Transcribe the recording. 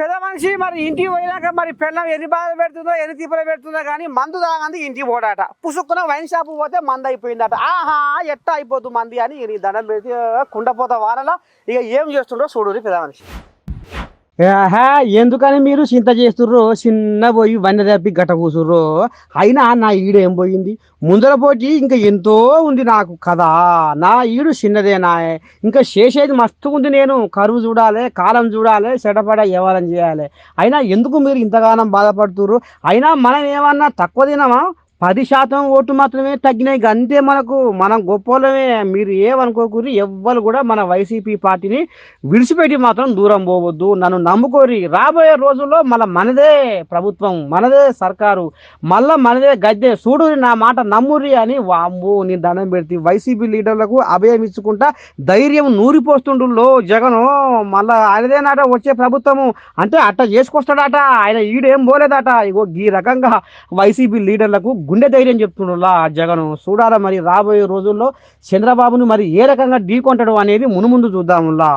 పెద్ద మనిషి మరి ఇంటికి పోయినాక మరి పెళ్ళం ఎన్ని బాధ పెడుతుందో ఎన్ని తిప్పలు పెడుతుందో కానీ మందు తాగంది ఇంటికి పోడాట. పుసుక్కున వైన్ షాప్ పోతే మందు అయిపోయిందట. ఆహా ఎట్ట అయిపోతుంది మంది అని దండం పెడితే కుండపోత వానలో ఇక ఏం చేస్తుండో చూడు పెద్ద మనిషి. ఆహా, ఎందుకని మీరు చింత చేస్తుర్రో? చిన్న పోయి వన్నె తప్పి గట కూసుర్రో? అయినా నా ఈడు ఏం పోయింది? ముందర పోటీ ఇంకా ఎంతో ఉంది నాకు కదా నా ఈడు చిన్నదేనా ఇంకా చేసేది మస్తు ఉంది నేను. కరువు చూడాలి కాలం చూడాలి చెడపడ వ్యవహారం చేయాలి. అయినా ఎందుకు మీరు ఇంతగానం బాధపడుతుర్రు? అయినా మనం ఏమన్నా తక్కువ తినమా? పది శాతం ఓటు మాత్రమే తగ్గినాయి. అంతే మనకు మనం గొప్పలమే మీరు ఏమనుకోకూరి ఎవ్వరు కూడా మన వైసీపీ పార్టీని విడిచిపెట్టి మాత్రం దూరం పోవద్దు. నన్ను నమ్ముకోరి. రాబోయే రోజుల్లో మళ్ళీ మనదే ప్రభుత్వం మనదే సర్కారు మళ్ళీ మనదే గద్దె. చూడు నా మాట నమ్మురి అని. వాము నేను దండం పెడితే వైసీపీ లీడర్లకు అభయం ఇచ్చుకుంటా ధైర్యం నూరిపోస్తుండులో జగను. మళ్ళా ఆయనదేనాట వచ్చే ప్రభుత్వము. అంటే అట్ట చేసుకొస్తాడట. ఆయన ఈడేం పోలేదట. ఇగో ఈ రకంగా వైసీపీ లీడర్లకు గుండె ధైర్యం చెప్తుండ్రులా ఆ జగను. చూడాలా మరి రాబోయే రోజుల్లో చంద్రబాబును మరి ఏ రకంగా ఢీకొంటడం అనేది మునుముందు చూద్దాములా